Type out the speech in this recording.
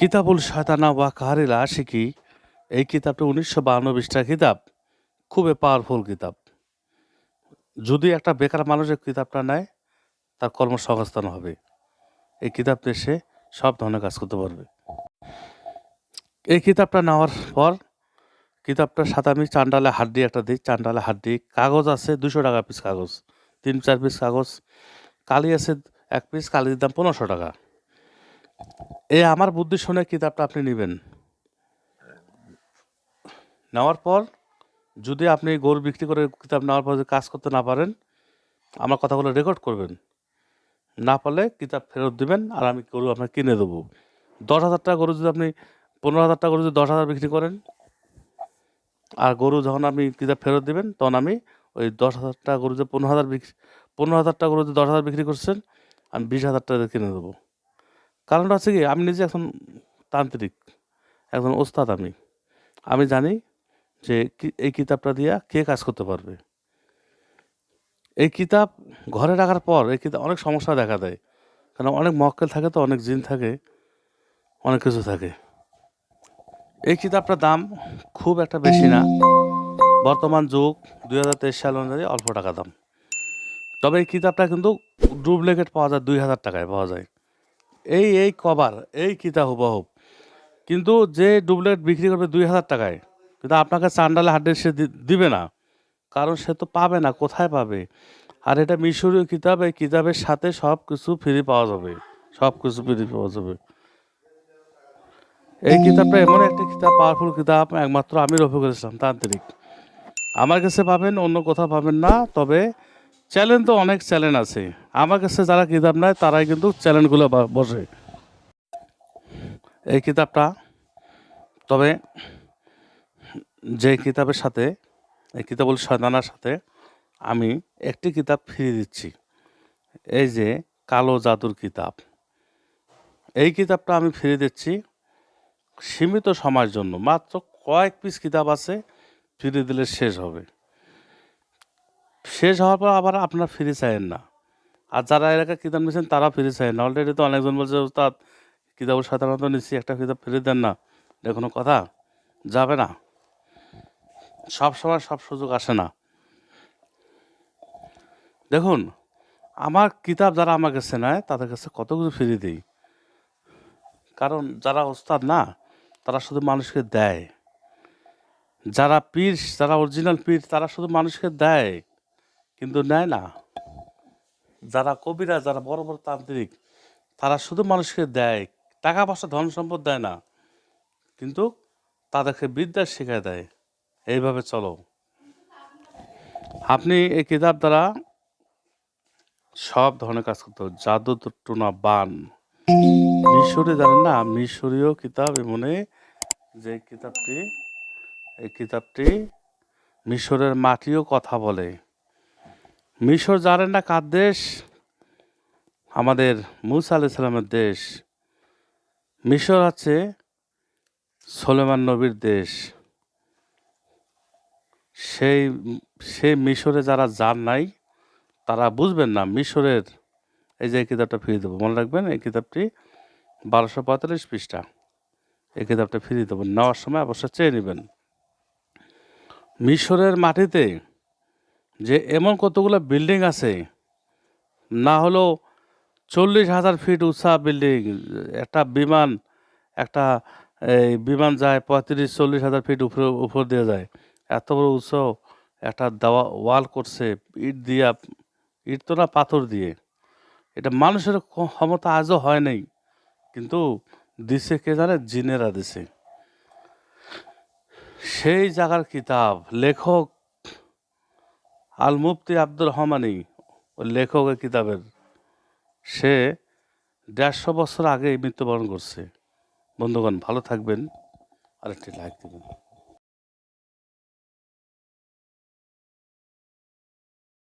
কিতাবুল শায়তানা ওয়া কাহারিলা আশিকি, এই কিতাবটা উনিশশো পৃষ্ঠার কিতাব। খুবই পাওয়ারফুল কিতাব। যদি একটা বেকার মানুষের কিতাবটা নেয়, তার কর্মসংস্থান হবে। এই কিতাব সে সব ধরনের কাজ করতে পারবে। এই কিতাবটা নেওয়ার পর কিতাবটার সাথে আমি চান্ডালে হাড্ডি একটা দিই। চান্ডালে হাড্ডি, কাগজ আছে দুশো টাকা পিস কাগজ, তিন চার পিস কাগজ, কালি আছে এক পিস কালির দাম পনেরোশো টাকা। এই আমার বুদ্ধি শুনে কিতাবটা আপনি নেবেন। নেওয়ার পর যদি আপনি গরু বিক্রি করে কিতাব নেওয়ার পর কাজ করতে না পারেন, আমার কথাগুলো রেকর্ড করবেন। না পারলে কিতাব ফেরত দিবেন আর আমি গরু আপনাকে কিনে দেবো। দশ হাজার টাকা গরু যদি আপনি, পনেরো হাজার টাকা গরু যদি দশ হাজার বিক্রি করেন, আর গরু যখন আপনি কিতাব ফেরত দিবেন, তখন আমি ওই দশ হাজার টাকা গরু যে পনেরো হাজার বিক্রি, পনেরো হাজার টাকা গরু যদি দশ হাজার বিক্রি করছেন, আমি বিশ হাজার টাকা কিনে দেবো। কারণটা হচ্ছে কি, আমি নিজে এখন তান্ত্রিক, একজন ওস্তাদ আমি। আমি জানি যে এই কিতাবটা দিয়া কে কাজ করতে পারবে। এই কিতাব ঘরে রাখার পর, এই কিতাব অনেক সমস্যা দেখা দেয়। কারণ অনেক মক্কেল থাকে তো, অনেক জিন থাকে, অনেক কিছু থাকে। এই কিতাবটার দাম খুব একটা বেশি না। বর্তমান যুগ, দুই হাজার তেইশ সাল অনুযায়ী অল্প টাকা দাম। তবে এই কিতাবটা কিন্তু ডুপ্লিকেট পাওয়া যায়, দুই হাজার টাকায় পাওয়া যায়। এই এই কভার, এই কিতাব হুবহুব কিন্তু যে ডুপ্লিকেট বিক্রি করবে দুই হাজার টাকায়, কিন্তু আপনাকে চান্ডালে হাড্ডে সে দিবে না। কারণ সে তো পাবে না, কোথায় পাবে? আর এটা মিশরীয় কিতাব, এই কিতাবের সাথে সব কিছু ফ্রি পাওয়া যাবে। সব কিছু ফ্রি পাওয়া যাবে। এই কিতাবটা এমন একটা কিতাব পাওয়ারফুল কিতাব, একমাত্র আমি রফিকুল ইসলাম, তান্ত্রিক। আমার কাছে পাবেন, অন্য কোথাও পাবেন না, তবে চ্যালেঞ্জ তো অনেক চ্যালেঞ্জ আছে। আমার কাছে যারা কিতাব নেয় তারাই কিন্তু চ্যালেঞ্জগুলো বসে। এই কিতাবটা, তবে যে কিতাবের সাথে, এই কিতাবুল শয়তানার সাথে আমি একটি কিতাব ফিরিয়ে দিচ্ছি। এই যে কালো জাদুর কিতাব। এই কিতাবটা আমি ফিরিয়ে দিচ্ছি সীমিত সময়ের জন্য। মাত্র কয়েক পিস কিতাব আছে, ফিরিয়ে দিলে শেষ হবে। শেষ হওয়ার পর আবার আপনার ফিরে চাইেন না। আর যারা এলাকা কিতাব নিয়েছেন তারা ফিরে চাইেন না। অলরেডি তো অনেকজন বলছে তার কিতাব সাধারণত নিচ্ছি একটা কিতাব ফিরে দেন না। এটা কোনো কথা? যাবে না। সব সময় সব সুযোগ আসে না। দেখুন, আমার কিতাব যারা আমার কাছে নেয়, তাদের কাছে কত কিছু ফিরিয়ে দিই। কারণ যারা ওস্তাদ না, তারা শুধু মানুষকে দেয়। যারা পীর, যারা অরিজিনাল পীর, তারা শুধু মানুষকে দেয়। কিন্তু নেয় না। যারা কবিরা, যারা বড় বড় তান্ত্রিক, তারা শুধু মানুষকে দেয়, টাকা পয়সা, ধন সম্পদ দেয় না, কিন্তু তাদেরকে বিদ্যা শেখায় দেয়। এইভাবে চলো। আপনি এই কিতাব দ্বারা সব ধরনের কাজ করতে হবে। জাদু টুনা বান। মিশরে জানেন না? মিশরীয় কিতাব এমনে যে কিতাবটি, এই কিতাবটি মিশরের মাটিও কথা বলে। মিশর জানেন না কার দেশ? আমাদের মুসা আলাহ সালামের দেশ। মিশর আছে সোলেমান নবীর দেশ। সেই সেই মিশরে যারা যান নাই, তারা বুঝবেন না মিশরের, এই যে এই কিতাবটা ফিরিয়ে দেবো, মনে রাখবেন? এই কিতাবটি বারোশো পঁয়তাল্লিশ পৃষ্ঠা। এই কিতাবটা ফিরিয়ে দেবো, নেওয়ার সময় অবশ্যই চেয়ে নেবেন। মিশরের মাটিতে যে এমন কতগুলো বিল্ডিং আছে, না হলেও চল্লিশ হাজার ফিট উঁচা বিল্ডিং একটা বিমান, একটা, এই বিমান যায় পঁয়ত্রিশ, চল্লিশ হাজার ফিট উপরে, উপর দিয়ে যায়। এত বড় উঁচু একটা দেওয়া ওয়াল করছে, ইট দিয়া, ইট তো না পাথর দিয়ে। এটা মানুষের ক্ষমতা আজও হয় নাই, কিন্তু দিছে কে জানে? জিনেরা দিছে। সেই জায়গার কিতাব, লেখক আল মুফতি আব্দুর রহমানি লেখক কিতাবের। সে দেড়শো বছর আগে মৃত্যুবরণ করছে। বন্ধুগণ, ভালো থাকবেন। আরেকটি লাইক দেবেন।